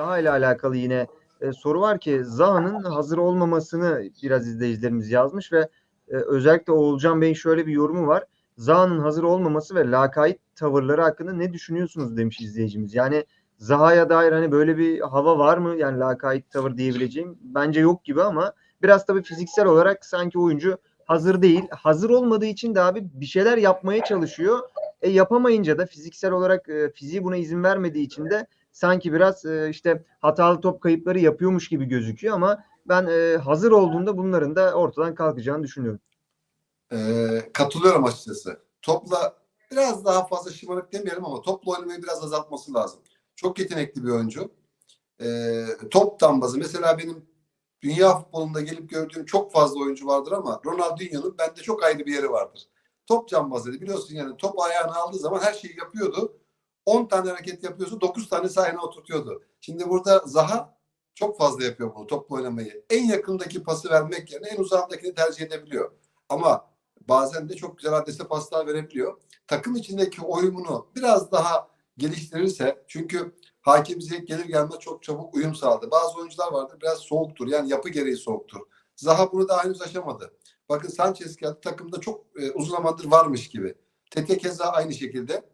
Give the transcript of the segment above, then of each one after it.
Zaha ile alakalı yine e, soru var ki Zaha'nın hazır olmamasını biraz izleyicilerimiz yazmış ve e, özellikle Oğulcan Bey'in şöyle bir yorumu var. Zaha'nın hazır olmaması ve lakayt tavırları hakkında ne düşünüyorsunuz demiş izleyicimiz. Yani Zaha'ya dair hani böyle bir hava var mı? Yani lakayt tavır diyebileceğim. Bence yok gibi ama biraz tabii fiziksel olarak sanki oyuncu hazır değil. Hazır olmadığı için de abi bir şeyler yapmaya çalışıyor. E yapamayınca da fiziksel olarak e, fiziği buna izin vermediği için de sanki biraz e, işte hatalı top kayıpları yapıyormuş gibi gözüküyor ama ben e, hazır olduğunda bunların da ortadan kalkacağını düşünüyorum. Ee, katılıyorum açıkçası. Topla biraz daha fazla şımarık demeyelim ama topla oynamayı biraz azaltması lazım. Çok yetenekli bir oyuncu. Ee, top tambazı. Mesela benim dünya futbolunda gelip gördüğüm çok fazla oyuncu vardır ama Ronaldinho'nun bende çok ayrı bir yeri vardır. Top cambazıydı. Biliyorsun yani top ayağına aldığı zaman her şeyi yapıyordu. 10 tane hareket yapıyorsa 9 tane ayağına oturtuyordu. Şimdi burada Zaha çok fazla yapıyor bunu topla oynamayı. En yakındaki pası vermek yerine en uzağındakini tercih edebiliyor. Ama bazen de çok güzel adrese paslar verebiliyor. Takım içindeki oyununu biraz daha geliştirirse çünkü Hakim Ziyech gelir gelmez çok çabuk uyum sağladı. Bazı oyuncular vardır biraz soğuktur. Yani yapı gereği soğuktur. Zaha bunu da henüz aşamadı. Bakın Sanchez geldi takımda çok e, uzun zamandır varmış gibi. Tete keza aynı şekilde.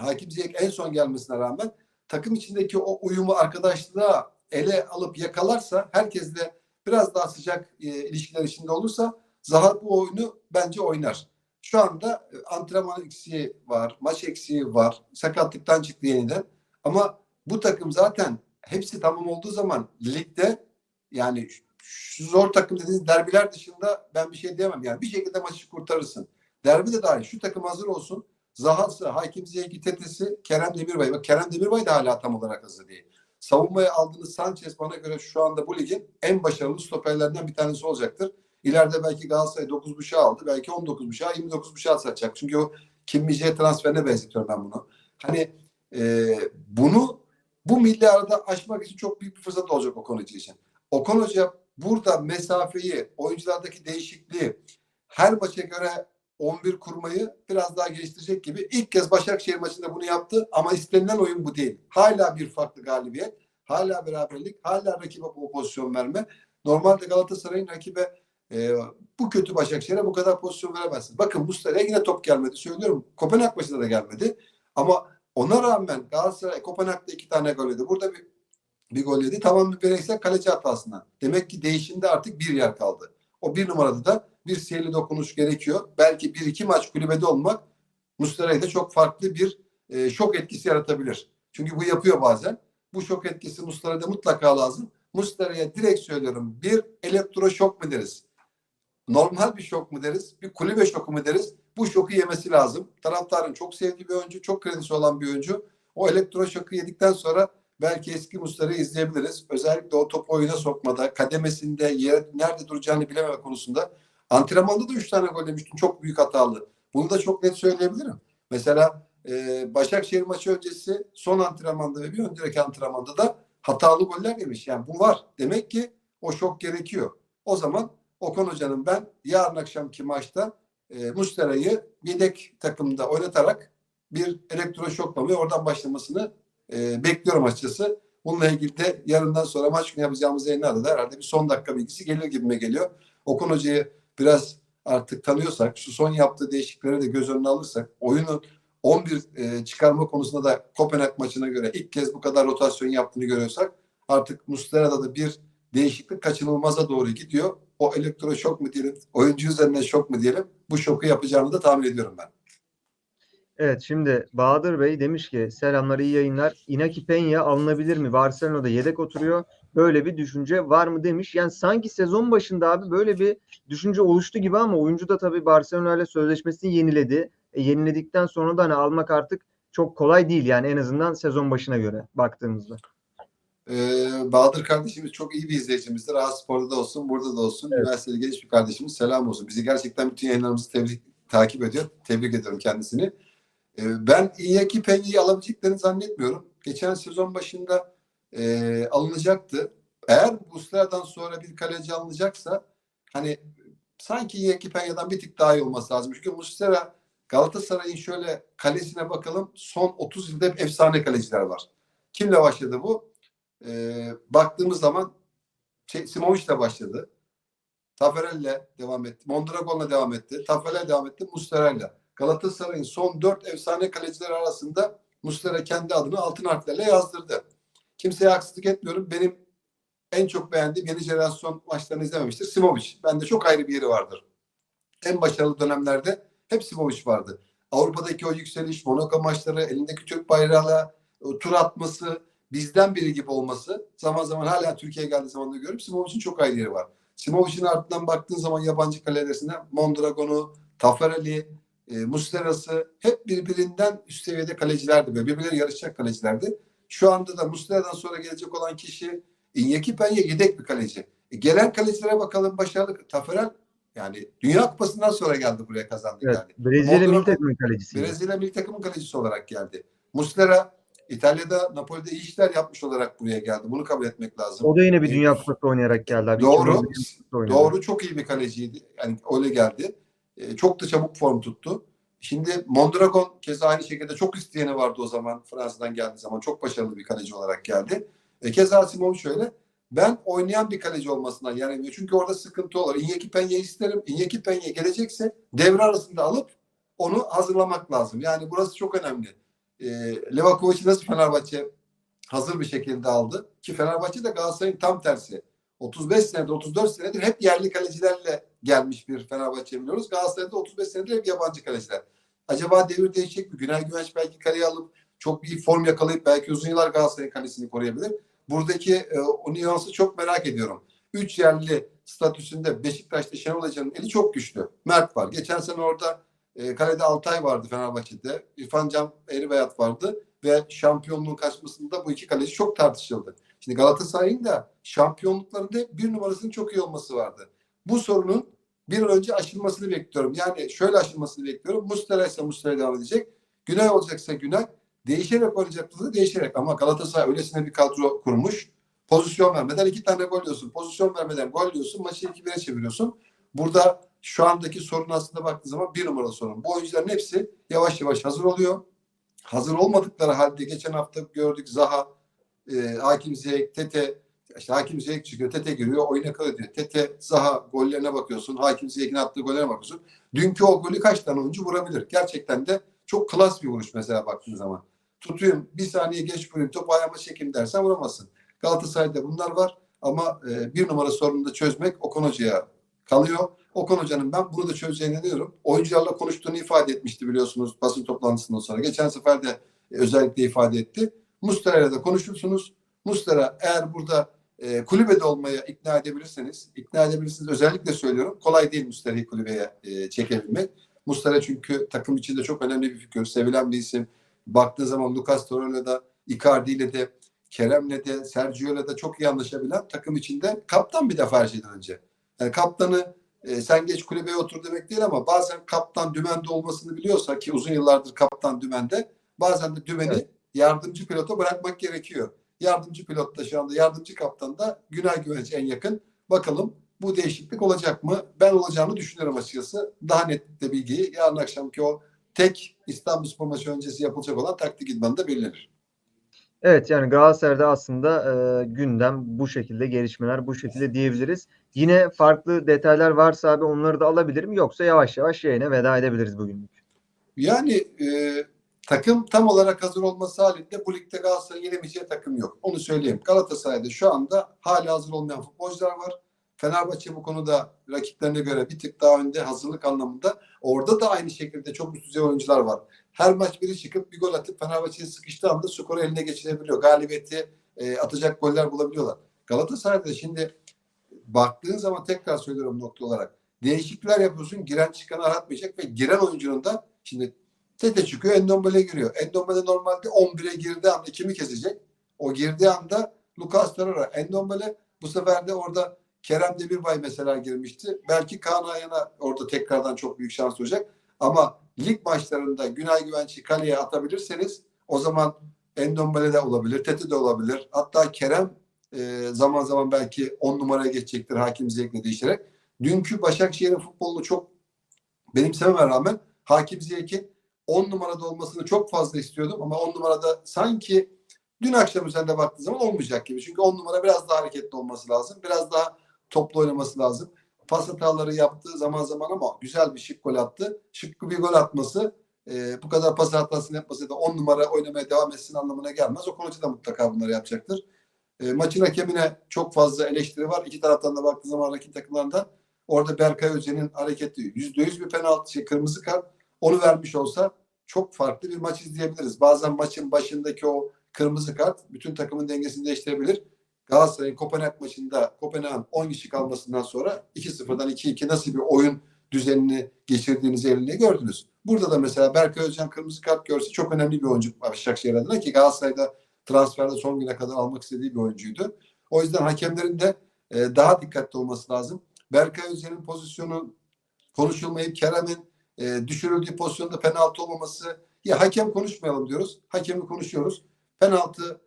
Hakim Ziyech en son gelmesine rağmen takım içindeki o uyumu arkadaşlığa ele alıp yakalarsa herkesle biraz daha sıcak e, ilişkiler içinde olursa Zaha bu oyunu bence oynar. Şu anda e, antrenman eksiği var, maç eksiği var, sakatlıktan çıktı yeniden. Ama bu takım zaten hepsi tamam olduğu zaman ligde yani şu zor takım dediğiniz derbiler dışında ben bir şey diyemem. Yani bir şekilde maçı kurtarırsın. Derbi de dahil. Şu takım hazır olsun. Zaha'sı, Hakim Ziyech, Tetesi, Kerem Demirbay. Bak Kerem Demirbay da hala tam olarak hazır değil. Savunmaya aldığınız Sanchez bana göre şu anda bu ligin en başarılı stoperlerinden bir tanesi olacaktır. İleride belki Galatasaray 9.5'a aldı. Belki 19.5'a 29.5'a satacak. Çünkü o Kim Mijé transferine benzetiyorum ben bunu. Hani e, bunu bu milli arada aşmak için çok büyük bir fırsat olacak Okan Hoca için. Okan Hoca burada mesafeyi, oyunculardaki değişikliği her maça göre 11 kurmayı biraz daha geliştirecek gibi. İlk kez Başakşehir maçında bunu yaptı ama istenilen oyun bu değil. Hala bir farklı galibiyet, hala beraberlik, hala rakibe bu pozisyon verme. Normalde Galatasaray'ın rakibe e, bu kötü Başakşehir'e bu kadar pozisyon veremezsiniz. Bakın Mustafa'ya yine top gelmedi. Söylüyorum Kopenhag maçında da gelmedi. Ama ona rağmen Galatasaray Kopenhag'da iki tane gol yedi. Burada bir, bir gol yedi. Tamam bir bireysel kaleci hatasından. Demek ki değişimde artık bir yer kaldı. O bir numarada da bir sihirli dokunuş gerekiyor. Belki bir iki maç kulübede olmak Muslera'ya da çok farklı bir e, şok etkisi yaratabilir. Çünkü bu yapıyor bazen. Bu şok etkisi Muslera'da mutlaka lazım. Muslera'ya direkt söylüyorum. Bir elektroşok mu deriz? Normal bir şok mu deriz? Bir kulübe şoku mu deriz? Bu şoku yemesi lazım. Taraftarın çok sevdiği bir oyuncu, çok kredisi olan bir oyuncu. O elektroşoku yedikten sonra belki eski Muslera'yı izleyebiliriz. Özellikle o topu oyuna sokmada, kademesinde, yer, nerede duracağını bilememe konusunda. Antrenmanda da üç tane gol demiştim. Çok büyük hatalı. Bunu da çok net söyleyebilirim. Mesela e, Başakşehir maçı öncesi son antrenmanda ve bir önceki antrenmanda da hatalı goller yemiş. Yani bu var. Demek ki o şok gerekiyor. O zaman Okan Hoca'nın ben yarın akşamki maçta e, Muslera'yı yedek takımda oynatarak bir elektroşokla ve oradan başlamasını e, bekliyorum açıkçası. Bununla ilgili de yarından sonra maç günü yapacağımız yayınlarda da herhalde bir son dakika bilgisi gelir gibime geliyor. Okan Hoca'yı biraz artık tanıyorsak, şu son yaptığı değişiklikleri de göz önüne alırsak, oyunun 11 e, çıkarma konusunda da Kopenhag maçına göre ilk kez bu kadar rotasyon yaptığını görüyorsak artık Muslera'da da bir değişiklik kaçınılmaza doğru gidiyor. O elektroşok mu diyelim, oyuncu üzerine şok mu diyelim, bu şoku yapacağını da tahmin ediyorum ben. Evet şimdi Bahadır Bey demiş ki selamlar iyi yayınlar. Inaki Peña alınabilir mi? Barcelona'da yedek oturuyor. Böyle bir düşünce var mı demiş. Yani sanki sezon başında abi böyle bir düşünce oluştu gibi ama oyuncu da tabii Barcelona ile sözleşmesini yeniledi. E, yeniledikten sonra da hani almak artık çok kolay değil yani en azından sezon başına göre baktığımızda. Ee, Bahadır kardeşimiz çok iyi bir izleyicimizdir. Spor'da da olsun, burada da olsun. Evet. Üniversiteli genç bir kardeşimiz. Selam olsun. Bizi gerçekten bütün yayınlarımızı tebrik, takip ediyor. Tebrik ediyorum kendisini. Ee, ben Iñaki Peña'yı alabileceklerini zannetmiyorum. Geçen sezon başında e, alınacaktı. Eğer Muslera'dan sonra bir kaleci alınacaksa hani sanki Iñaki Peña'dan bir tık daha iyi olması lazım. Çünkü Muslera Galatasaray'ın şöyle kalesine bakalım. Son 30 yılda hep efsane kaleciler var. Kimle başladı bu? e, baktığımız zaman şey, Simovic de başladı. Taferel'le devam etti. Mondragon'la devam etti. Taferel devam etti. Muslera'yla. Galatasaray'ın son dört efsane kaleciler arasında Muslera kendi adını altın harflerle yazdırdı. Kimseye haksızlık etmiyorum. Benim en çok beğendiğim yeni jenerasyon maçlarını izlememiştir. Simovic. Bende çok ayrı bir yeri vardır. En başarılı dönemlerde hep Simovic vardı. Avrupa'daki o yükseliş, Monaco maçları, elindeki Türk bayrağıyla tur atması, bizden biri gibi olması zaman zaman hala Türkiye'ye geldiği zaman da görüyorum. Simovic'in çok ayrı yeri var. Simovic'in ardından baktığın zaman yabancı kalelerine Mondragon'u, Tafarel'i, e, Muslera'sı hep birbirinden üst seviyede kalecilerdi. Böyle birbirleri yarışacak kalecilerdi. Şu anda da Muslera'dan sonra gelecek olan kişi Iñaki Peña yedek bir kaleci. E, gelen kalecilere bakalım başarılı. Taferel yani Dünya Kupası'ndan sonra geldi buraya kazandı Evet, yani. Brezilya milli takımının kalecisiydi. Brezilya milli takımın kalecisi olarak geldi. Muslera İtalya'da Napoli'de iyi işler yapmış olarak buraya geldi. Bunu kabul etmek lazım. O da yine bir Dünya Kupası oynayarak geldi abi. Doğru. 2010 Dünya Kupası oynadı. Doğru çok iyi bir kaleciydi. Yani öyle geldi. Ee, çok da çabuk form tuttu. Şimdi Mondragon keza aynı şekilde çok isteyeni vardı o zaman Fransa'dan geldiği zaman. Çok başarılı bir kaleci olarak geldi. E, keza Simon şöyle. Ben oynayan bir kaleci olmasından yani çünkü orada sıkıntı olur. Iñaki Peña isterim. Iñaki Peña gelecekse devre arasında alıp onu hazırlamak lazım. Yani burası çok önemli. E, Levakovic'i nasıl Fenerbahçe hazır bir şekilde aldı? Ki Fenerbahçe de Galatasaray'ın tam tersi. 35 senedir, 34 senedir hep yerli kalecilerle gelmiş bir Fenerbahçe biliyoruz. Galatasaray'da 35 senedir hep yabancı kaleciler. Acaba devir değişecek mi? Günay Güvenç belki kaleye alıp çok bir form yakalayıp belki uzun yıllar Galatasaray'ın kalesini koruyabilir. Buradaki e, o nüansı çok merak ediyorum. Üç yerli statüsünde Beşiktaş'ta Şenol Hoca'nın eli çok güçlü. Mert var. Geçen sene orada e, kalede Altay vardı Fenerbahçe'de. İrfan Can Eğribayat vardı ve şampiyonluğun kaçmasında bu iki kaleci çok tartışıldı. Şimdi Galatasaray'ın da şampiyonluklarında bir numarasının çok iyi olması vardı. Bu sorunun bir an önce aşılmasını bekliyorum. Yani şöyle aşılmasını bekliyorum. Muslera ise Muslera devam edecek. Günay olacaksa Günay. Değişerek oynayacaksa da değişerek. Ama Galatasaray öylesine bir kadro kurmuş. Pozisyon vermeden iki tane gol yiyorsun. Pozisyon vermeden gol yiyorsun. Maçı 2-1'e çeviriyorsun. Burada şu andaki sorun aslında baktığı zaman bir numaralı sorun. Bu oyuncuların hepsi yavaş yavaş hazır oluyor. Hazır olmadıkları halde geçen hafta gördük Zaha, e, Hakim Ziyech, Tete işte Hakim Ziyech çıkıyor, Tete giriyor, oyuna kalıyor. Tete, Zaha gollerine bakıyorsun, Hakim Ziyech'in attığı gollere bakıyorsun. Dünkü o golü kaç tane oyuncu vurabilir? Gerçekten de çok klas bir vuruş mesela baktığın zaman. Tutuyum, bir saniye geç vurayım, topu ayağıma çekeyim dersen vuramazsın. Galatasaray'da bunlar var ama e, bir numara sorununu da çözmek Okan Hoca'ya kalıyor. Okan Hoca'nın ben bunu da çözeceğine diyorum. Oyuncularla konuştuğunu ifade etmişti biliyorsunuz basın toplantısından sonra. Geçen sefer de e, özellikle ifade etti. Mustera'yla da konuşursunuz. Mustera eğer burada e, kulübede olmaya ikna edebilirseniz, ikna edebilirsiniz. Özellikle söylüyorum. Kolay değil Mustera'yı kulübeye e, çekebilmek. Mustera çünkü takım içinde çok önemli bir figür. Sevilen bir isim. Baktığın zaman Lucas Torreira da Icardi ile de Kerem'le de Sergio'yla da çok iyi anlaşabilen takım içinde kaptan bir defa her şeyden önce. Yani kaptanı e, sen geç kulübeye otur demek değil ama bazen kaptan dümende olmasını biliyorsa ki uzun yıllardır kaptan dümende bazen de dümeni Evet. yardımcı pilota bırakmak gerekiyor. Yardımcı pilot da şu anda yardımcı kaptan da Günay Güvenç en yakın. Bakalım bu değişiklik olacak mı? Ben olacağını düşünüyorum açıkçası. Daha net de bilgiyi yarın akşamki o tek İstanbulspor maçı öncesi yapılacak olan taktik idmanında belirlenir. Evet yani Galatasaray'da aslında e, gündem bu şekilde gelişmeler bu şekilde diyebiliriz. Yine farklı detaylar varsa abi onları da alabilirim. Yoksa yavaş yavaş yayına veda edebiliriz bugünlük. Yani e, takım tam olarak hazır olması halinde bu ligde Galatasaray'ın yenemeyeceği takım yok. Onu söyleyeyim. Galatasaray'da şu anda hala hazır olmayan futbolcular var. Fenerbahçe bu konuda rakiplerine göre bir tık daha önde hazırlık anlamında. Orada da aynı şekilde çok üst düzey oyuncular var. Her maç biri çıkıp bir gol atıp Fenerbahçe'yi sıkıştığı anda skoru eline geçirebiliyor. Galibiyeti e, atacak goller bulabiliyorlar. Galatasaray'da şimdi baktığın zaman tekrar söylüyorum nokta olarak değişiklikler yapıyorsun. Giren çıkanı aratmayacak ve giren oyuncunun da şimdi Tete çıkıyor Endombele giriyor. Endombele normalde 11'e girdiği anda kimi kesecek? O girdiği anda Lucas Torreira. Endombele bu sefer de orada Kerem Demirbay mesela girmişti. Belki Kaan Ayhan'a orada tekrardan çok büyük şans olacak. Ama lig maçlarında Günay Güvenç'i kaleye atabilirseniz o zaman Endombele de olabilir, Tete de olabilir. Hatta Kerem e, zaman zaman belki 10 numaraya geçecektir Hakim Ziyech'le değişerek. Dünkü Başakşehir'in futbolunu çok benimsememe rağmen Hakim Ziyech'in 10 numarada olmasını çok fazla istiyordum ama 10 numarada sanki dün akşam üzerinde baktığı zaman olmayacak gibi. Çünkü on numara biraz daha hareketli olması lazım. Biraz daha toplu oynaması lazım. Pas hataları yaptığı zaman zaman ama güzel bir şık gol attı. Şık bir gol atması e, bu kadar pas hatasını yapması da on numara oynamaya devam etsin anlamına gelmez. O konucu da mutlaka bunları yapacaktır. E, maçın hakemine çok fazla eleştiri var. İki taraftan da baktığı zaman rakip takımlarında orada Berkay Özcan'ın hareketi yüzde yüz bir penaltı, şey, kırmızı kart onu vermiş olsa çok farklı bir maç izleyebiliriz. Bazen maçın başındaki o kırmızı kart bütün takımın dengesini değiştirebilir. Galatasaray'ın Kopenhag maçında Kopenhag'ın 10 kişi kalmasından sonra 2-0'dan 2-2 nasıl bir oyun düzenini geçirdiğinizi elinde gördünüz. Burada da mesela Berkay Özcan kırmızı kart görse çok önemli bir oyuncu Başakşehir adına ki Galatasaray'da transferde son güne kadar almak istediği bir oyuncuydu. O yüzden hakemlerin de e, daha dikkatli olması lazım. Berkay Özcan'ın pozisyonu konuşulmayıp Kerem'in e, düşürüldüğü pozisyonda penaltı olmaması ya hakem konuşmayalım diyoruz. Hakemi konuşuyoruz. Penaltı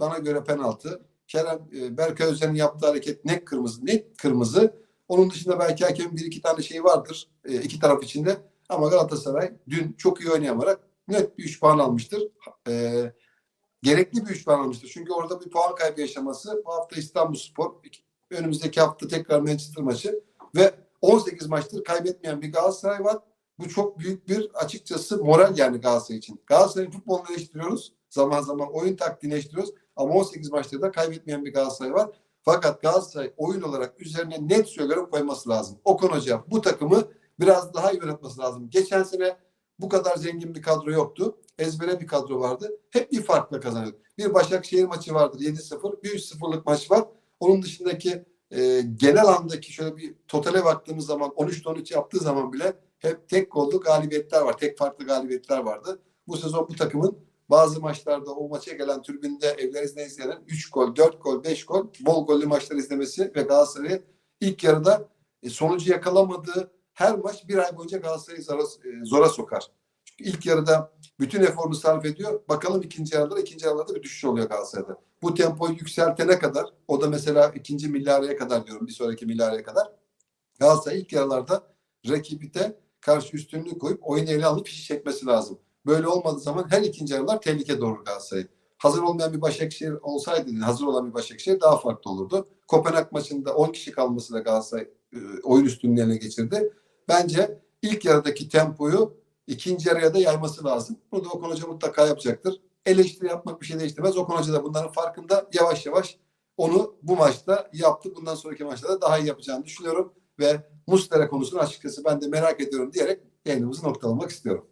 bana göre penaltı. Kerem e, Berkay Özcan'ın yaptığı hareket net kırmızı, net kırmızı. Onun dışında belki hakemin bir iki tane şeyi vardır e, iki taraf içinde. Ama Galatasaray dün çok iyi oynayamarak net bir 3 puan almıştır. E, gerekli bir 3 puan almıştır. Çünkü orada bir puan kaybı yaşaması bu hafta İstanbul Spor, önümüzdeki hafta tekrar Manchester maçı ve 18 maçtır kaybetmeyen bir Galatasaray var. Bu çok büyük bir açıkçası moral yani Galatasaray için. Galatasaray'ın futbolunu eleştiriyoruz. Zaman zaman oyun taktiğini eleştiriyoruz. Ama 18 maçta da kaybetmeyen bir Galatasaray var. Fakat Galatasaray oyun olarak üzerine net söylüyorum koyması lazım. Okan Hoca bu takımı biraz daha iyi yönetmesi lazım. Geçen sene bu kadar zengin bir kadro yoktu. Ezbere bir kadro vardı. Hep bir farkla kazanıyordu. Bir Başakşehir maçı vardır 7-0. Bir 3-0'lık maç var. Onun dışındaki e, genel andaki şöyle bir totale baktığımız zaman 13-13 yaptığı zaman bile hep tek gollü galibiyetler var. Tek farklı galibiyetler vardı. Bu sezon bu takımın bazı maçlarda o maça gelen tribünde evlerinizde izleyenin 3 gol, 4 gol, 5 gol bol gollü maçlar izlemesi ve Galatasaray'ı ilk yarıda e, sonucu yakalamadığı her maç bir ay boyunca Galatasaray'ı zora, e, zora sokar. Çünkü ilk yarıda bütün eforunu sarf ediyor. Bakalım ikinci yarıda ikinci yarıda bir düşüş oluyor Galatasaray'da. Bu tempoyu yükseltene kadar o da mesela ikinci milyaraya kadar diyorum bir sonraki milyaraya kadar Galatasaray ilk yarılarda rakibite karşı üstünlük koyup oyunu ele alıp işi çekmesi lazım. Böyle olmadığı zaman her ikinci yarılar tehlike doğurur Galatasaray. Hazır olmayan bir Başakşehir olsaydı, hazır olan bir Başakşehir daha farklı olurdu. Kopenhag maçında 10 kişi kalmasıyla Galatasaray e, oyun üstünlüğünü ele geçirdi. Bence ilk yarıdaki tempoyu ikinci yarıya da yayması lazım. Bunu da Okan Hoca mutlaka yapacaktır. Eleştiri yapmak bir şey değiştirmez. Okan Hoca da bunların farkında yavaş yavaş onu bu maçta yaptı. Bundan sonraki maçlarda daha iyi yapacağını düşünüyorum. Ve Muslera konusunu açıkçası ben de merak ediyorum diyerek yayınımızı noktalamak istiyorum.